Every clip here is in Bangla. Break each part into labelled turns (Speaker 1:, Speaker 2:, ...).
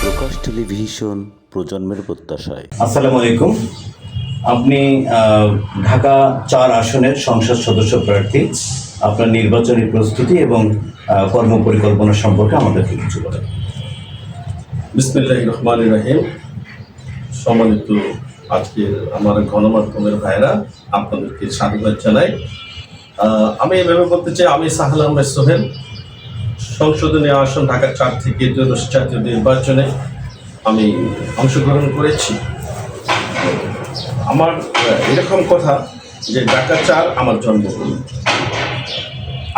Speaker 1: প্রকাশ টেলিভিশন প্রজন্মের প্রত্যাশায়।
Speaker 2: আসসালামু আলাইকুম। আপনি আহ, ঢাকা চার আসনের সংসদ সদস্য প্রার্থী আপনার নির্বাচনী প্রস্তুতি এবং আহ, কর্মপরিকল্পনা সম্পর্কে আমাদেরকে কিছু বলেন।
Speaker 3: বিসমিল্লাহ রহমান রাহিম। সম্মানিত আজকের আমার গণমাধ্যমের ভাইরা আপনাদেরকে স্বাগত জানাই। আহ, আমি এভাবে বলতে চাই আমি সাহাল আহমেদ সোহেল সংশোধনীয় আসন ঢাকা চার থেকে জাতীয় নির্বাচনে আমি অংশগ্রহণ করেছি। আমার এরকম কথা যে ঢাকা চার আমার জন্মভূমি।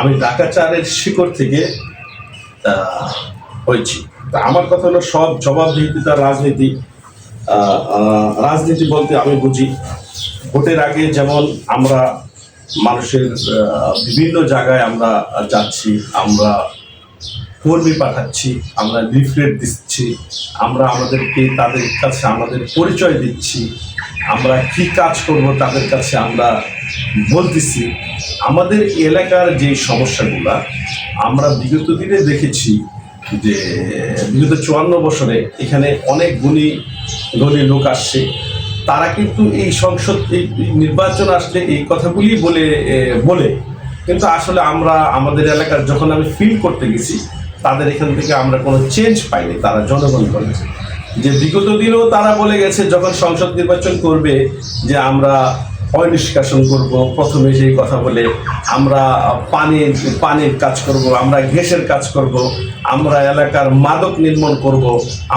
Speaker 3: আমি ঢাকা চারের শিকড় থেকে হয়েছি। তা আমার কথা হলো সব জবাবদিহিতা রাজনীতি রাজনীতি বলতে আমি বুঝি। ভোটের আগে যেমন আমরা মানুষের বিভিন্ন জায়গায় আমরা যাচ্ছি, আমরা কর্মী পাঠাচ্ছি, আমরা লিফলেট দিচ্ছি, আমরা আমাদেরকে তাদের কাছে আমাদের পরিচয় দিচ্ছি, আমরা কি কাজ করব তাদের কাছে আমরা বলতেছি। আমাদের এলাকার যে সমস্যাগুলা, আমরা বিগত দিনে দেখেছি যে বিগত চুয়ান্ন বছরে এখানে অনেক গুণী গুণী লোক আসছে। তারা কিন্তু এই সংসদ, এই নির্বাচন আসলে এই কথাগুলি বলে বলে। কিন্তু আসলে আমরা আমাদের এলাকার যখন আমি ফিল করতে গেছি তাদের এখান থেকে আমরা কোনো চেঞ্জ পাইনি, তারা জনগণ করেছে। যে বিগত দিনেও তারা বলে গেছে, যখন সংসদ নির্বাচন করবে, যে আমরা অয় নিষ্কাশন করব, প্রথমে সেই কথা বলে আমরা পানির পানির কাজ করব, আমরা গ্যাসের কাজ করব, আমরা এলাকার মাদক নির্মূল করব,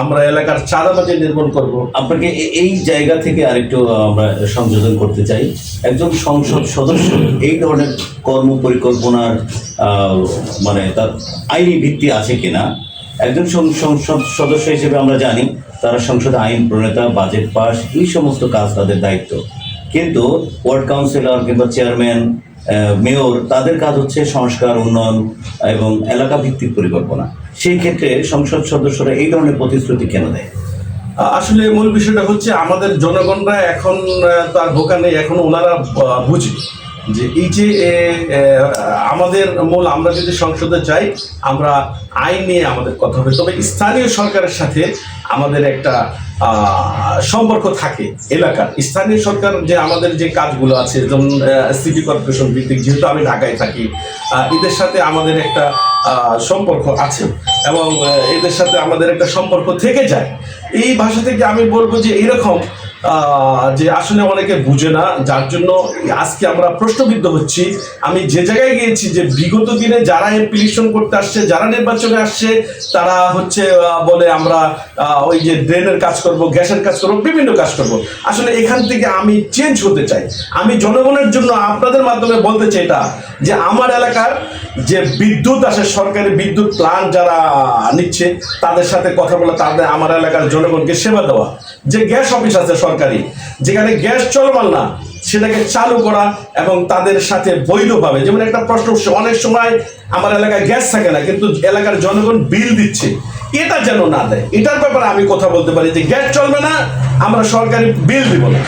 Speaker 3: আমরা এলাকার চাঁদাবাজি নির্মূল করব।
Speaker 2: আপনাকে এই জায়গা থেকে আরেকটু আমরা সংযোজন করতে চাই। একজন সংসদ সদস্য এই ধরনের কর্ম পরিকল্পনার মানে তার আইনি ভিত্তি আছে কিনা? একজন সংসদ সদস্য হিসেবে আমরা জানি, তারা সংসদে আইন প্রণেতা, বাজেট পাস, এই সমস্ত কাজ তাদের দায়িত্ব। কিন্তু ওয়ার্ড কাউন্সিলর কিংবা চেয়ারম্যান মেয়র, তাদের কাজ হচ্ছে সংস্কার, উন্নয়ন এবং এলাকা ভিত্তিক পরিকল্পনা। সেই ক্ষেত্রে সংসদ সদস্যরা এই ধরনের প্রতিশ্রুতি কেন দেয়?
Speaker 3: আসলে মূল বিষয়টা হচ্ছে আমাদের জনগণরা এখন তার বোকা নেই, এখন ওনারা বুঝে যে এই যে আমাদের মূল, আমরা যদি সংসদে যাই, আমরা আইন নিয়ে আমাদের কথা হবে। তবে স্থানীয় সরকারের সাথে আমাদের একটা সম্পর্ক থাকে এলাকার। স্থানীয় সরকার যে আমাদের যে কাজগুলো আছে, যেমন সিটি কর্পোরেশন ভিত্তিক, যেহেতু আমি ঢাকায় থাকি এদের সাথে আমাদের একটা সম্পর্ক আছে এবং এদের সাথে আমাদের একটা সম্পর্ক থেকে যায়। এই ভাষা থেকে আমি বলব যে এরকম যে আসলে অনেকে বুঝে না, যার জন্য আজকে আমরা প্রশ্নবিদ্ধ হচ্ছি। আমি যে জায়গায় গিয়েছি, যে বিগত দিনে যারা এমপিলিশন করতে আসছে, যারা নির্বাচনে আসছে, তারা হচ্ছে বলে আমরা ওই যে ড্রেনের কাজ করব গ্যাসের কাজ করব, বিভিন্ন কাজ করব। আসলে এখান থেকে আমি চেঞ্জ হতে চাই। আমি জনগণের জন্য আপনাদের মাধ্যমে বলতে চাই এটা, যে আমার এলাকার যে বিদ্যুৎ আসে, সরকারি বিদ্যুৎ প্লান্ট যারা নিচ্ছে, তাদের সাথে কথা বলে তাদের, আমার এলাকার জনগণকে সেবা দেওয়া। যে গ্যাস অফিস আছে সরকারি যেখানে গ্যাস চলমান না সেটাকে চালু করা এবং তাদের সাথে বৈধভাবে যেমন একটা প্রশ্ন উঠছে, অনেক সময় আমার এলাকায় গ্যাস থাকে না কিন্তু এলাকার জনগণ বিল দিচ্ছে। এটা যেন না দেয়। এটার ব্যাপারে আমি কথা বলতে পারি যে গ্যাস চলবে না আমরা সরকারি বিল দিব না।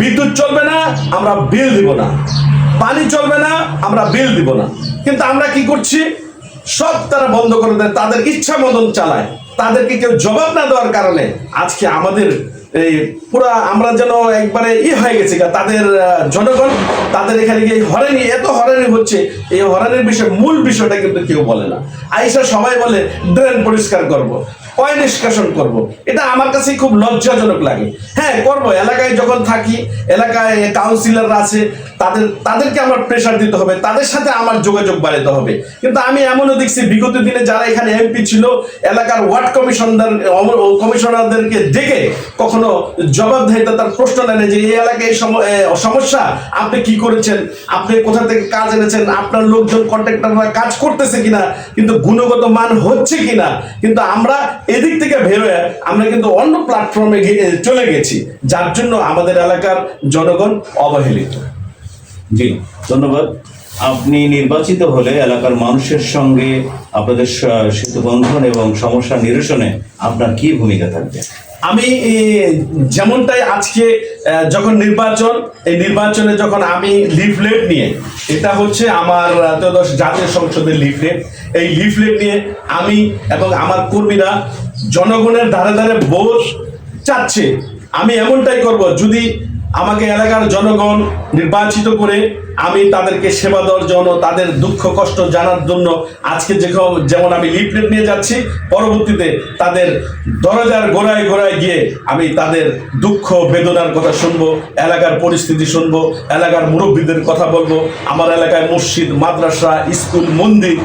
Speaker 3: বিদ্যুৎ চলবে না আমরা বিল দিব না। পানি চলবে না আমরা বিল দিব না। কিন্তু আমরা কি করছি? সব তারা বন্ধ করে দেয় তাদের ইচ্ছা মতন চালায়। তাদেরকে কেউ জবাব না দেওয়ার কারণে আজকে আমাদের এই পুরা আমরা যেন একবারে ই হয়ে গেছি তাদের জনগণ, তাদের এখানে গিয়ে হরানি এত হরানি হচ্ছে, এই হরানির বিষয়, মূল বিষয়টা কিন্তু কেউ বলে না আইসা সবাই বলে, ড্রেন পরিষ্কার করব। পয় নিষ্কাশন করব। এটা আমার কাছে খুব লজ্জাজনক লাগে। হ্যাঁ করব। এলাকায় যখন থাকি, এলাকায় কাউন্সিলররা আছে, তাদের, তাদেরকে আমার প্রেশার দিতে হবে, তাদের সাথে আমার যোগাযোগ বাড়াতে হবে। কিন্তু আমি এমনও দেখছি, বিগত দিনে যারা এখানে এমপি ছিল, এলাকার ওয়ার্ড কমিশনার কমিশনারদেরকে ডেকে কখনো জবাবদিহিতা, তার প্রশ্ন নেন যে, এই এলাকায় সমস্যা? আপনি কি করেছেন? আপনি কোথা থেকে কাজ এনেছেন? আপনার লোকজন কন্ট্রাক্টররা কাজ করতেছে কিনা? কিন্তু গুণগত মান হচ্ছে কিনা? কিন্তু আমরা এদিক থেকে বেরোয় আমরা কিন্তু অন্য প্ল্যাটফর্মে চলে গেছি, যার জন্য আমাদের এলাকার জনগণ অবহেলিত।
Speaker 2: জি, ধন্যবাদ। আপনি নির্বাচিত হলে এলাকার মানুষের সঙ্গে আপনাদের সেতু বন্ধন এবং সমস্যা নিরসনে আপনার কি ভূমিকা থাকবে?
Speaker 3: আমি যেমনটাই আজকে যখন নির্বাচন, এই নির্বাচনে যখন আমি লিফলেট নিয়ে, এটা হচ্ছে আমার ত্রয়োদশ জাতীয় সংসদের লিফলেট। এই লিফলেট নিয়ে আমি এবং আমার কর্মীরা জনগণের ধারে ধারে ভোট চাচ্ছে। আমি এমনটাই করব, যদি আমাকে এলাকার জনগণ নির্বাচিত করে আমি তাদেরকে সেবা দেওয়ার জন্য, তাদের দুঃখ, কষ্ট জানার জন্য আজকে যেরকম যেমন আমি লিফলেট নিয়ে যাচ্ছি, পরবর্তীতে তাদের দরজার গোড়ায় গোড়ায় গিয়ে আমি তাদের দুঃখ, বেদনার কথা শুনব, এলাকার পরিস্থিতি শুনব, এলাকার মুরব্বীদের কথা বলব, আমার এলাকায় মসজিদ, মাদ্রাসা, স্কুল, মন্দির,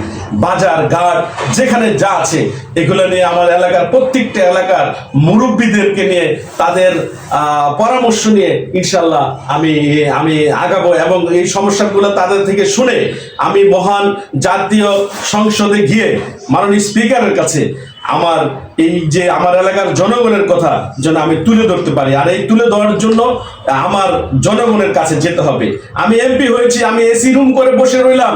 Speaker 3: বাজার, ঘাট, যেখানে যা আছে, এগুলো নিয়ে আমার এলাকার প্রত্যেকটা এলাকার মুরব্বীদেরকে নিয়ে তাদের পরামর্শ নিয়ে ইনশাল্লাহ আমি আমি আগাবো এবং এই সমস্যাগুলো তাদের থেকে শুনে আমি মহান জাতীয় সংসদে গিয়ে মাননীয় স্পিকারের কাছে আমার এই যে আমার এলাকার জনগণের কথা যেন আমি তুলে ধরতে পারি, আর এই তুলে ধরার জন্য আমার জনগণের কাছে যেতে হবে। আমি এমপি হয়েছি, আমি এসি রুম করে বসে রইলাম।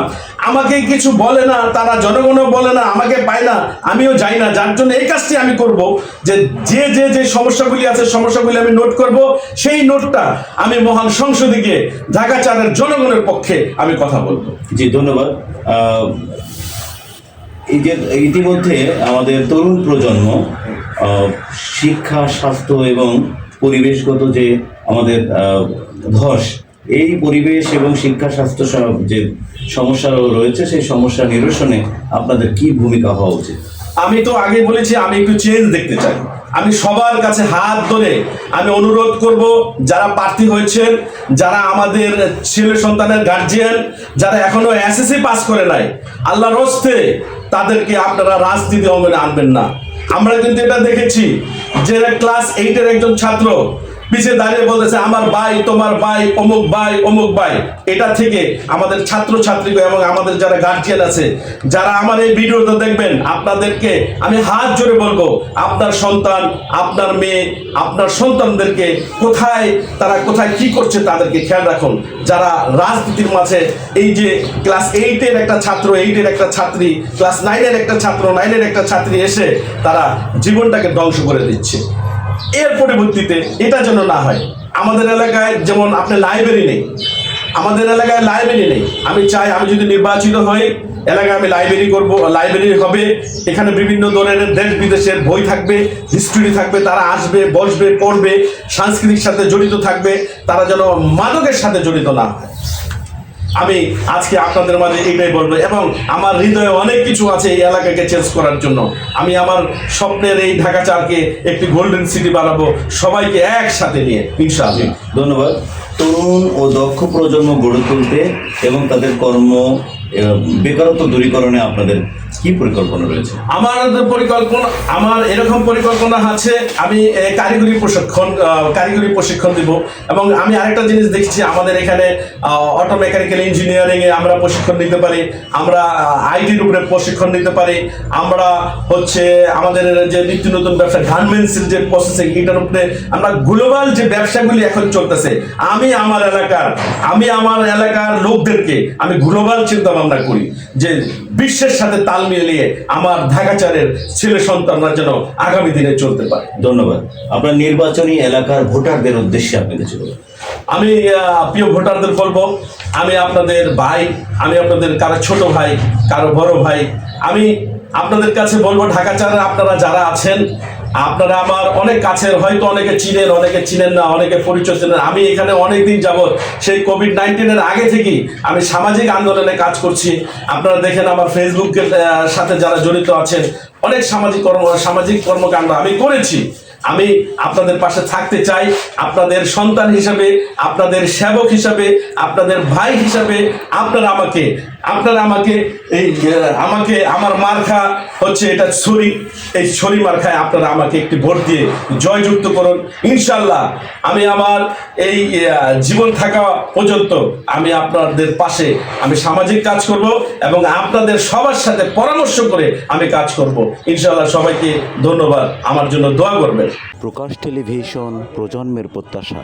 Speaker 3: আমাকে কিছু বলে না, তারা জনগণও বলে না, আমাকে পায় না, আমিও যাই না। যার জন্য এই কাজটি আমি করব যে যে যে যে সমস্যাগুলি আছে, সমস্যাগুলি আমি নোট করব, সেই নোটটা আমি মহান সংসদে গিয়ে ঢাকা চারের জনগণের পক্ষে আমি কথা বলব।
Speaker 2: জি, ধন্যবাদ। এই যে ইতিমধ্যে আমাদের তরুণ প্রজন্ম শিক্ষা, স্বাস্থ্য এবং পরিবেশগত যে আমাদের ধস, এই পরিবেশ এবং শিক্ষা, স্বাস্থ্য সব যে সমস্যা রয়েছে, সেই সমস্যা নিরসনে আপনাদের কি ভূমিকা হওয়া উচিত?
Speaker 3: আমি তো আগে বলেছি, আমি একটু চেঞ্জ দেখতে চাই। আমি সবার কাছে হাত ধরে আমি অনুরোধ করব, যারা প্রার্থী হয়েছেন, যারা আমাদের ছেলে সন্তানের গার্জিয়ান যারা এখনও এসএসসি পাস করে নাই আল্লাহ রস্তে তাদেরকে আপনারা রাজনীতি অঙ্গনে আনবেন না। আমরা কিন্তু এটা দেখেছি, যে ক্লাস এইটের একজন ছাত্র পিছিয়ে দাঁড়িয়ে বলতেছে, আমার ভাই, তোমার ভাই, অমুক ভাই অমুক ভাই। এটা থেকে আমাদের ছাত্র ছাত্রী এবং আমাদের যারা গার্জিয়ান আছে, যারা আমার এই ভিডিওটা দেখবেন, আপনাদেরকে আমি হাত জোরে বলব, আপনার সন্তান, আপনার মেয়ে, আপনার সন্তানদেরকে কোথায়, তারা কোথায় কি করছে তাদেরকে খেয়াল রাখুন। যারা রাজনীতির মাঝে, এই যে ক্লাস এইটের একটা ছাত্র এইটের একটা ছাত্রী ক্লাস নাইনের একটা ছাত্র নাইনের একটা ছাত্রী এসে তারা জীবনটাকে ধ্বংস করে দিচ্ছে। এর পরিবর্তিতে এটা যেন না হয়। আমাদের এলাকায় যেমন আপনার লাইব্রেরি নেই, আমাদের এলাকায় লাইব্রেরি নেই। আমি চাই আমি যদি নির্বাচিত হই, এলাকায় আমি লাইব্রেরি করব লাইব্রেরি হবে। এখানে বিভিন্ন ধরনের দেশ বিদেশের বই থাকবে হিস্ট্রি থাকবে, তারা আসবে, বসবে, পড়বে, সাংস্কৃতিক সাথে জড়িত থাকবে, তারা যেন মাদকের সাথে জড়িত না হয়। আমি আজকে আপনাদের মাঝে এটাই বলব, এবং আমার হৃদয়ে অনেক কিছু আছে এই এলাকাকে চেঞ্জ করার জন্য। আমি আমার স্বপ্নের এই ঢাকা চারকে একটি গোল্ডেন সিটি বানাবো, সবাইকে একসাথে নিয়ে, ইনশাআল্লাহ।
Speaker 2: ধন্যবাদ। তরুণ ও দক্ষ প্রজন্ম গড়ে তুলতে এবং তাদের কর্ম বেকারত্ব দূরীকরণে আপনাদের কি পরিকল্পনা রয়েছে?
Speaker 3: আমার পরিকল্পনা, আমার এরকম পরিকল্পনা আছে, আমি কারিগরি প্রশিক্ষণ কারিগরি প্রশিক্ষণ দিব। এবং আমি আরেকটা জিনিস দেখছি, আমাদের এখানে অটো মেকানিক্যাল ইঞ্জিনিয়ারিং এ আমরা প্রশিক্ষণ নিতে পারি, আমরা আইটির উপরে প্রশিক্ষণ নিতে পারি, আমরা হচ্ছে, আমাদের যে নিত্য নতুন ব্যবসা গার্মেন্টসের যে প্রসেসিং এটার উপরে আমরা গ্লোবাল যে ব্যবসাগুলি এখন চলতেছে, আমি আমার এলাকার, আমি আমার এলাকার লোকদেরকে, আমি গ্লোবাল চিন্তা ভাবনা করি, যে বিশ্বের সাথে তাল মিলিয়ে আমার ঢাকাচারের ছেলে সন্তানরা যেন আগামী দিনে চলতে পারে।
Speaker 2: ধন্যবাদ। আপনার নির্বাচনী এলাকার ভোটারদের উদ্দেশ্যে আপনি কিছু
Speaker 3: আমি প্রিয় ভোটারদের বলব আমি আপনাদের ভাই আমি আপনাদের কারও ছোট ভাই কারও বড় ভাই আমি আপনাদের কাছে বলব ঢাকা চারের আপনারা যারা আছেন আপনারা আমার অনেক কাছের, হয়তো অনেকে চিনেন অনেকে চিনেন না, অনেকে পরিচয় চেনেন আমি এখানে অনেক দিন যাবৎ সেই কোভিড নাইন্টিনের আগে থেকেই আমি সামাজিক আন্দোলনে কাজ করছি। আপনারা দেখেন আমার ফেসবুকের সাথে যারা জড়িত আছেন, অনেক সামাজিক কর্ম, সামাজিক কর্মকাণ্ড আমি করেছি। আমি আপনাদের পাশে থাকতে চাই। আপনাদের সন্তান হিসাবে, আপনাদের সেবক হিসাবে, আপনাদের ভাই হিসাবে আপনারা আমাকে আপনারা আমাকে এই আমাকে আমার মার্খা হচ্ছে এটা ছড়ি এই ছড়ি মার্খায় আপনারা আমাকে একটি ভোট দিয়ে জয়যুক্ত করুন। ইনশাল্লাহ আমি আমার এই জীবন থাকা পর্যন্ত আমি আপনাদের পাশে আমি সামাজিক কাজ করব এবং আপনাদের সবার সাথে পরামর্শ করে আমি কাজ করব। ইনশাল্লাহ সবাইকে ধন্যবাদ। আমার জন্য দোয়া করবেন।
Speaker 1: প্রকাশ টেলিভিশন প্রজন্মের প্রত্যাশা।